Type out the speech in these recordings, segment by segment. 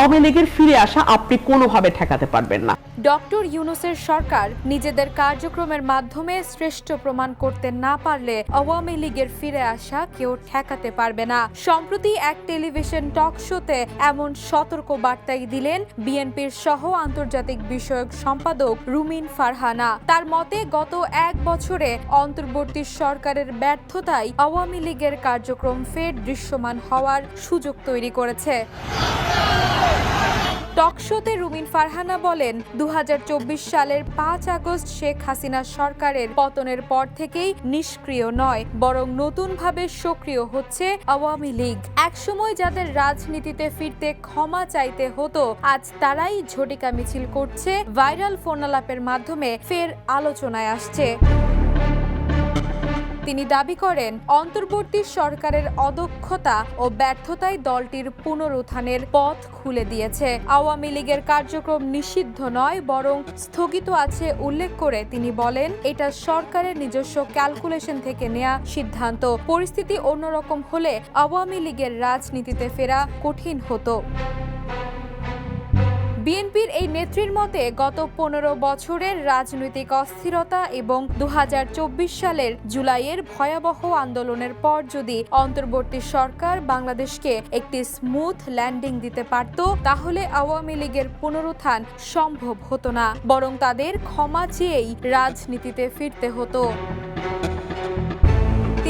আওয়ামী লীগের ফিরে আসা আপনি কোনোভাবে ঠেকাতে পারবেন না। ডক্টর ইউনুসের সরকার নিজেদের কার্যক্রমের মাধ্যমে শ্রেষ্ঠ প্রমাণ করতে না পারলে আওয়ামী লীগের ফিরে আসা কেউ ঠেকাতে পারবে না। সম্প্রতি এক টেলিভিশন টক শোতে এমন সতর্ক বার্তাই দিলেন বিএনপির সহ আন্তর্জাতিক বিষয়ক সম্পাদক রুমিন ফারহানা। তার মতে, গত এক বছরে অন্তর্বর্তী সরকারের ব্যর্থতাই আওয়ামী লীগের কার্যক্রম ফের দৃশ্যমান হওয়ার সুযোগ তৈরি করেছে। টকশোতে রুমিন ফারহানা বলেন দু হাজার চব্বিশ সালের পাঁচ আগস্ট শেখ হাসিনা সরকারের পতনের পর থেকেই নিষ্ক্রিয় নয়, বরং নতুনভাবে সক্রিয় হচ্ছে আওয়ামী লীগ। একসময় যাদের রাজনীতিতে ফিরতে ক্ষমা চাইতে হতো, আজ তারাই ঝটিকা মিছিল করছে, ভাইরাল ফোনালাপের মাধ্যমে ফের আলোচনায় আসছে। তিনি দাবি করেন, অন্তর্বর্তী সরকারের অদক্ষতা ও ব্যর্থতাই দলটির পুনরুত্থানের পথ খুলে দিয়েছে। আওয়ামী লীগের কার্যক্রম নিষিদ্ধ নয়, বরং স্থগিত আছে উল্লেখ করে তিনি বলেন, এটা সরকারের নিজস্ব ক্যালকুলেশন থেকে নেয়া সিদ্ধান্ত। পরিস্থিতি অন্যরকম হলে আওয়ামী লীগের রাজনীতিতে ফেরা কঠিন হতো। বিএনপির এই নেত্রীর মতে গত পনেরো বছরের রাজনৈতিক অস্থিরতা এবং দু হাজার চব্বিশ সালের জুলাইয়ের ভয়াবহ আন্দোলনের পর যদি অন্তর্বর্তী সরকার বাংলাদেশকে একটি স্মুথ ল্যান্ডিং দিতে পারত, তাহলে আওয়ামী লীগের পুনরুত্থান সম্ভব হতো না, বরং তাদের ক্ষমা চেয়েই রাজনীতিতে ফিরতে হতো।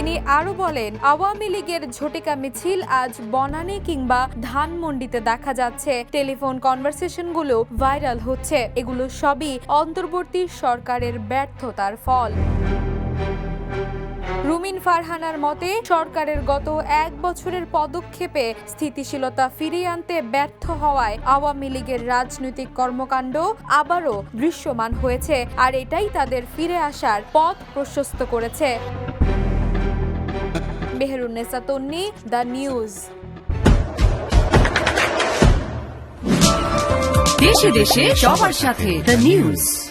তিনি আরও বলেন, আওয়ামী লীগের ঝটিকা মিছিল আজ বনানী কিংবা ধানমন্ডিতে দেখা যাচ্ছে। টেলিফোন কনভারসেশনগুলো ভাইরাল হচ্ছে। এগুলো সবই অন্তর্বর্তী সরকারের ব্যর্থতার ফল। রুমিন ফারহানার মতে, সরকারের গত এক বছরের পদক্ষেপে স্থিতিশীলতা ফিরিয়ে আনতে ব্যর্থ হওয়ায় আওয়ামী লীগের রাজনৈতিক কর্মকাণ্ড আবারও দৃশ্যমান হয়েছে, আর এটাই তাদের ফিরে আসার পথ প্রশস্ত করেছে। Mehrunnesa Tonni the news. দেশে দেশে সবার সাথে দ্য নিউজ।